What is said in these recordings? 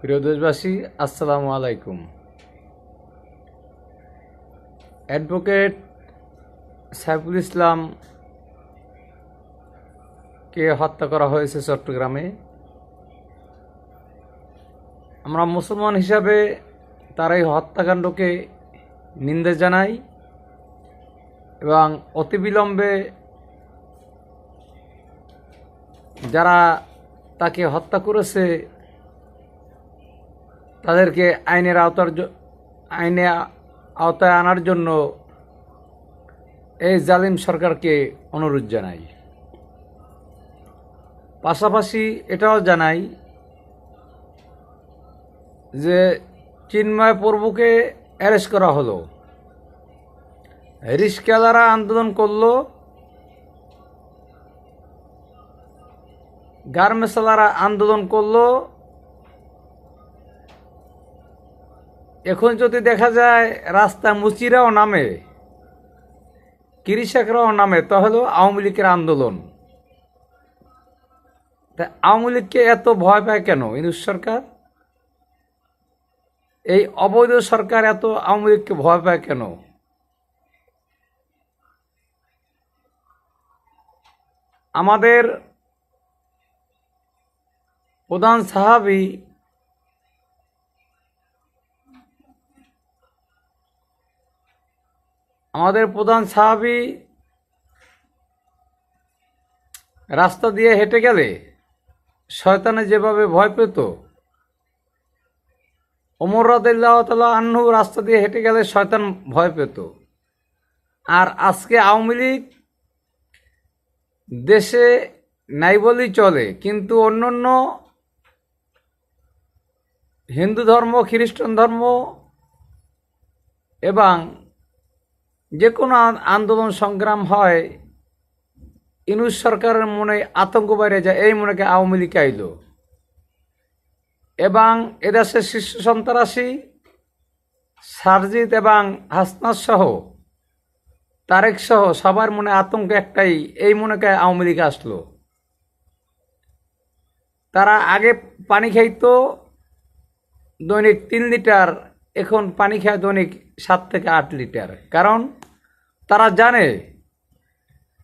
প্রিয় দেশবাসী, আসসালামু আলাইকুম। অ্যাডভোকেট সাইফুল ইসলাম কে হত্যা করা হয়েছে চট্টগ্রামে। আমরা মুসলমান হিসাবে তার এই হত্যাকাণ্ডকে নিন্দে জানাই এবং অতিবিলম্বে যারা তাকে হত্যা করেছে তাদেরকে আইনের আওতার আইনে আওতায় আনার জন্য এই জালিম সরকারকে অনুরোধ জানাই। পাশাপাশি এটাও জানাই যে চিন্ময় প্রভুকে অ্যারেস্ট করা হলো। রিস্কালারা আন্দোলন করল গার্মেন্টসালারা আন্দোলন করল এখন যদি দেখা যায় রাস্তা মুচিরাও নামে, কৃষকরাও নামে তাহলেও আওয়ামী লীগের আন্দোলন। তা আওয়ামী লীগকে এত ভয় পায় কেন ইনুস সরকার? এই অবৈধ সরকার এত আওয়ামী লীগকে ভয় পায় কেন? আমাদের প্রধান সাহাবি আমাদের প্রধান সাহাবি রাস্তা দিয়ে হেঁটে গেলে শয়তানে যেভাবে ভয় পেত, ওমর রাদিল্লাহ তালা আহ্ন রাস্তা দিয়ে হেঁটে গেলে শয়তান ভয় পেত। আর আজকে আওয়ামী লীগ দেশে নাই বলেই চলে, কিন্তু অন্যান্য হিন্দু ধর্ম, খ্রিস্টান ধর্ম এবং যে কোনো আন্দোলন সংগ্রাম হয়, ইনুস সরকারের মনে আতঙ্ক বাইরে যায়, এই মনেকে আওয়ামী লীগ আইল। এবং এদেশের শীর্ষ সন্ত্রাসী সারজিৎ এবং হাসনাত সহ, তারেক সহ সবার মনে আতঙ্ক একটাই, এই মনেকে আওয়ামী লীগ আসলো। তারা আগে পানি খাইতো, দৈনিক তিন লিটার এখন পানি খায় দৈনিক সাত থেকে আট লিটার। কারণ তারা জানে,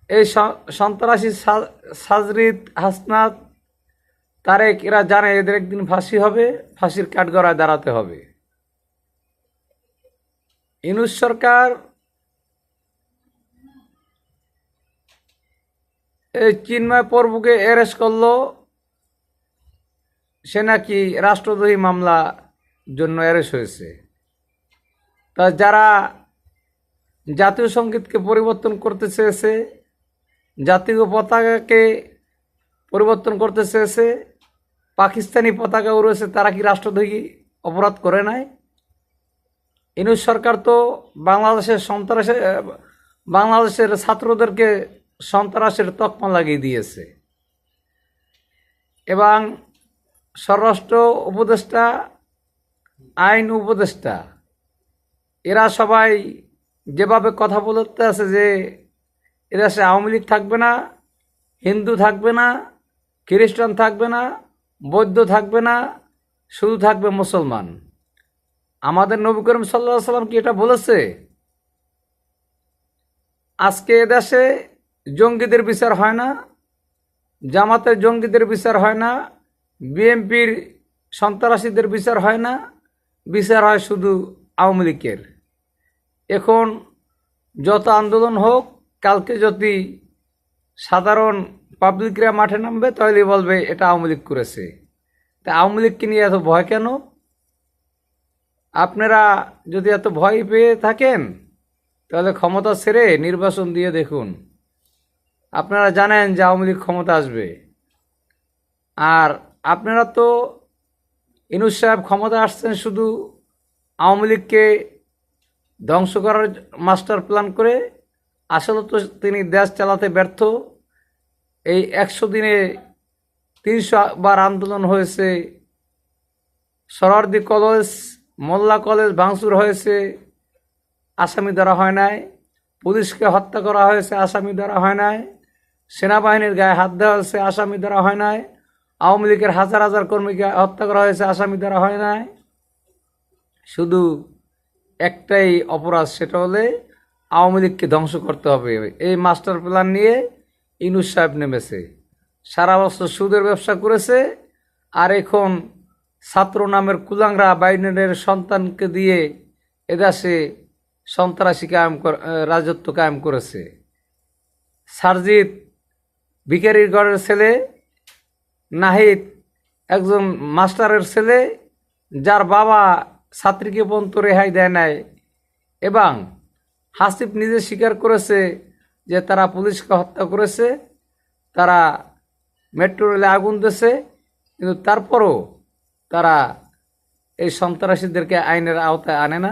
এই সন্ত্রাসী সা- সাজরিত হাসনাত, তারেক, এরা জানে এদের একদিন ফাঁসি হবে, ফাঁসির কাঠগড়ায় দাঁড়াতে হবে। ইনুস সরকার এই চিন্ময় প্রভুকে অ্যারেস্ট করল। সে নাকি রাষ্ট্রদ্রোহী মামলা জন্য অ্যারেস্ট হয়েছে। তা যারা জাতীয় সঙ্গীতকে পরিবর্তন করতে চেয়েছে, জাতীয় পতাকাকে পরিবর্তন করতে চেয়েছে, পাকিস্তানি পতাকা উড়েছে তারা কি রাষ্ট্রদ্রোহী অপরাধ করে নাই? ইনুস সরকার তো বাংলাদেশের সন্ত্রাসে বাংলাদেশের ছাত্রদেরকে সন্ত্রাসের তকমা লাগিয়ে দিয়েছে। এবং স্বরাষ্ট্র উপদেষ্টা, আইন উপদেষ্টা এরা সবাই যেভাবে কথা বলতে আছে যে এরা সে আওয়ামী লীগ থাকবে না, হিন্দু থাকবে না, খ্রিস্টান থাকবে না, বৌদ্ধ থাকবে না, শুধু থাকবে মুসলমান। আমাদের নবী করিম সাল্লাহ সাল্লাম কি এটা বলেছে? আজকে এদেশে জঙ্গিদের বিচার হয় না, জামাতের জঙ্গিদের বিচার হয় না, বিএনপির সন্ত্রাসীদের বিচার হয় না, বিচার হয় শুধু আওয়ামী লীগের। এখন যত আন্দোলন হোক, কালকে যদি সাধারণ পাবলিকরা মাঠে নামবে তাহলে বলবে এটা আওয়ামী লীগ করেছে। তা আওয়ামী লীগকে নিয়ে এত ভয় কেন? আপনারা যদি এত ভয় পেয়ে থাকেন, তাহলে ক্ষমতা ছেড়ে নির্বাচন দিয়ে দেখুন। আপনারা জানেন যে আওয়ামী লীগ ক্ষমতা আসবে। আর আপনারা তো ইনুস সাহেব ক্ষমতা আসছেন শুধু আওয়ামী লীগকে ধ্বংস করার মাস্টার প্ল্যান করে আসলে তো তিনি দেশ চালাতে ব্যর্থ। এই একশো দিনে তিনশো বার আন্দোলন হয়েছে। সরারদি কলেজ, মোল্লা কলেজ ভাঙচুর হয়েছে। আসামি ধরা হয় নাই। পুলিশকে হত্যা করা হয়েছে, আসামি ধরা হয় নাই। সেনাবাহিনীর গায়ে হাত দেওয়া হয়েছে, আসামি ধরা হয় নাই। আওয়ামী লীগের হাজার হাজার কর্মীকে হত্যা করা হয়েছে, আসামি দ্বারা হয় নাই। শুধু একটাই অপরাধ, সেটা হলে আওয়ামী লীগকে ধ্বংস করতে হবে। এই মাস্টার প্ল্যান নিয়ে ইনুস সাহেব নেমেছে। সারা বছর সুদের ব্যবসা করেছে আর এখন ছাত্র নামের কুলাংরা বাইডেনের সন্তানকে দিয়ে এদেশে সন্ত্রাসী কায়েম রাজত্ব কায়েম করেছে। সারজিৎ ভিকারির ঘরের ছেলে, নাহিদ একজন মাস্টারের ছেলে, যার বাবা ছাত্রীকে পর্যন্ত রেহাই দেয় নাই। এবং হাসিফ নিজে স্বীকার করেছে যে তারা পুলিশকে হত্যা করেছে, তারা মেট্রো রেলে আগুন দিয়েছে, কিন্তু তারপরও তারা এই সন্ত্রাসীদেরকে আইনের আওতায় আনে না।